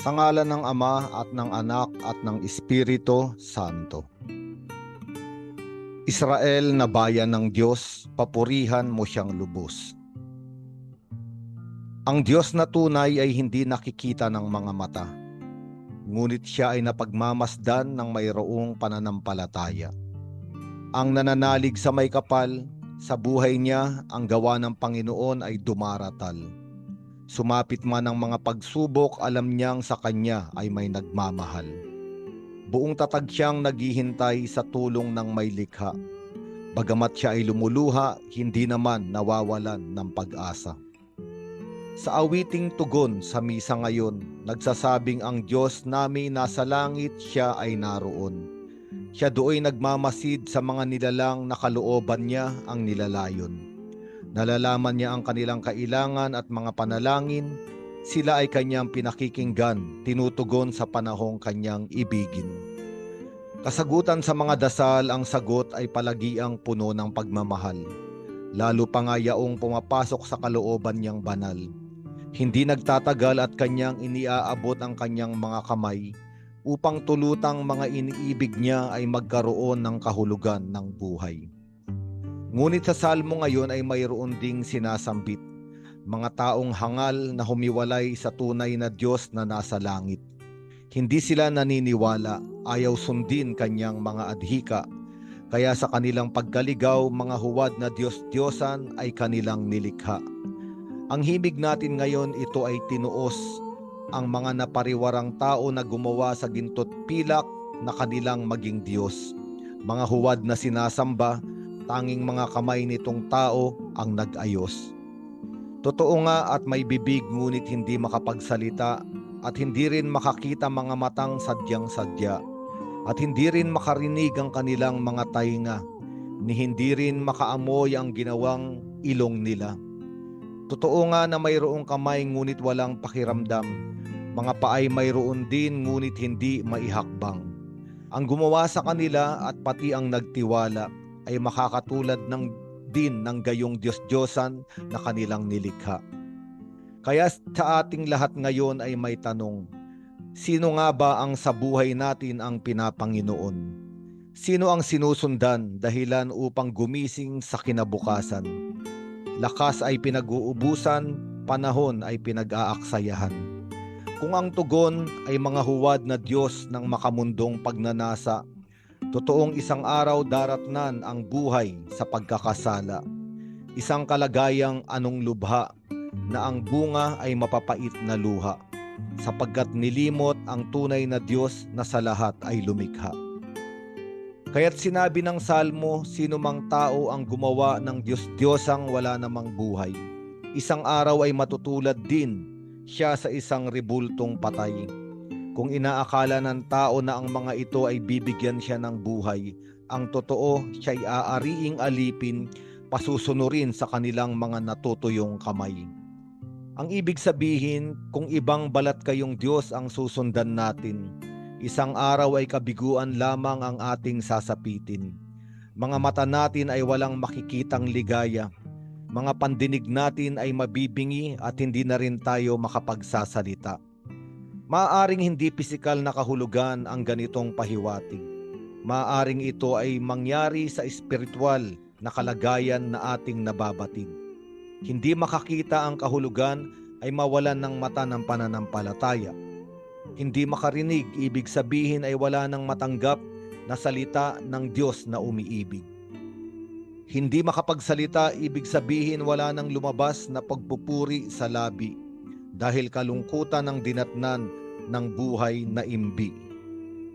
Sa ngalan ng Ama at ng Anak at ng Espiritu Santo. Israel na bayan ng Diyos, papurihan mo siyang lubos. Ang Diyos na tunay ay hindi nakikita ng mga mata, ngunit siya ay napagmamasdan ng mayroong pananampalataya. Ang nananalig sa may kapal, sa buhay niya, ang gawa ng Panginoon ay dumaratal. Sumapit man ang mga pagsubok, alam niyang sa kanya ay may nagmamahal. Buong tatag siyang naghihintay sa tulong ng may likha. Bagamat siya ay lumuluha, hindi naman nawawalan ng pag-asa. Sa awiting tugon sa misa ngayon, nagsasabing ang Diyos namin nasa langit siya ay naroon. Siya do'y nagmamasid sa mga nilalang na kalooban niya ang nilalayon. Nalalaman niya ang kanilang kailangan at mga panalangin, sila ay kanyang pinakikinggan, tinutugon sa panahong kanyang ibigin. Kasagutan sa mga dasal, ang sagot ay palagiang puno ng pagmamahal. Lalo pa nga yaong pumapasok sa kalooban niyang banal. Hindi nagtatagal at kanyang iniaabot ang kanyang mga kamay upang tulutang mga iniibig niya ay magkaroon ng kahulugan ng buhay. Ngunit sa salmo ngayon ay mayroon ding sinasambit, mga taong hangal na humiwalay sa tunay na Diyos na nasa langit. Hindi sila naniniwala, ayaw sundin kanyang mga adhika, kaya sa kanilang pagkaligaw, mga huwad na Diyos-Diyosan ay kanilang nilikha. Ang himig natin ngayon ito ay tinuos ang mga napariwarang tao na gumawa sa gintot pilak na kanilang maging Diyos. Mga huwad na sinasamba tanging mga kamay nitong tao ang nag-ayos. Totoo nga at may bibig ngunit hindi makapagsalita at hindi rin makakita mga matang sadyang sadya at hindi rin makarinig ang kanilang mga tainga ni hindi rin makaamoy ang ginawang ilong nila. Totoo nga na mayroong kamay ngunit walang pakiramdam. Mga paay mayroon din ngunit hindi maihakbang. Ang gumawa sa kanila at pati ang nagtiwala ay makakatulad ng din ng gayong Diyos-Diyosan na kanilang nilikha. Kaya sa ating lahat ngayon ay may tanong, sino nga ba ang sa buhay natin ang pinapanginoon? Sino ang sinusundan dahilan upang gumising sa kinabukasan? Lakas ay pinag-uubusan, panahon ay pinag-aaksayahan. Kung ang tugon ay mga huwad na Diyos ng makamundong pagnanasa, Totoong isang araw daratnan ang buhay sa pagkakasala. Isang kalagayang anong lubha na ang bunga ay mapapait na luha sapagkat nilimot ang tunay na Diyos na sa lahat ay lumikha. Kaya't sinabi ng Salmo, sino mang tao ang gumawa ng Diyos-Diyosang wala namang buhay. Isang araw ay matutulad din siya sa isang ribultong patay kung inaakala ng tao na ang mga ito ay bibigyan siya ng buhay, ang totoo siya'y aariing alipin, pasusunurin sa kanilang mga natutuyong kamay. Ang ibig sabihin, kung ibang balat kayong Diyos ang susundan natin, isang araw ay kabiguan lamang ang ating sasapitin. Mga mata natin ay walang makikitang ligaya. Mga pandinig natin ay mabibingi at hindi na rin tayo makapagsasalita. Maaring hindi pisikal na kahulugan ang ganitong pahiwatig. Maaring ito ay mangyari sa espiritual na kalagayan na ating nababatid. Hindi makakita ang kahulugan ay mawalan ng mata ng pananampalataya. Hindi makarinig, ibig sabihin ay wala nang matanggap na salita ng Diyos na umiibig. Hindi makapagsalita, ibig sabihin wala nang lumabas na pagpupuri sa labi dahil kalungkutan ng dinatnan ng buhay na imbi.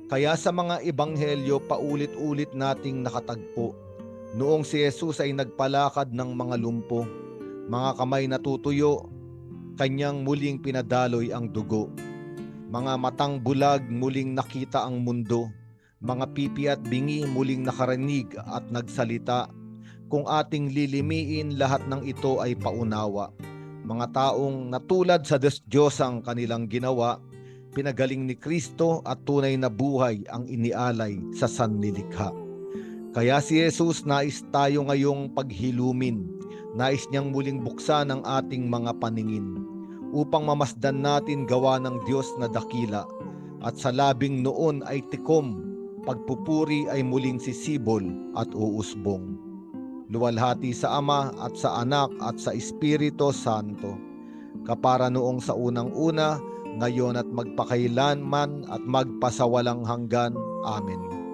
Kaya sa mga ebanghelyo paulit-ulit nating nakatagpo, noong si Jesus ay nagpalakad ng mga lumpo, mga kamay natutuyo, kanyang muling pinadaloy ang dugo. Mga matang bulag muling nakita ang mundo, mga pipi at bingi muling nakarinig at nagsalita. Kung ating lilimiin lahat ng ito ay paunawa. Mga taong natulad sa Diyos ang kanilang ginawa, pinagaling ni Kristo at tunay na buhay ang inialay sa sanlilikha. Kaya si Jesus nais tayo ngayong paghilumin, nais niyang muling buksan ang ating mga paningin upang mamasdan natin gawa ng Diyos na dakila at sa labing noon ay tikom, pagpupuri ay muling sisibol at uusbong. Luwalhati sa Ama at sa Anak at sa Espiritu Santo, kapara noong sa unang-una, ngayon at magpakailanman at magpasawalang hanggan. Amen.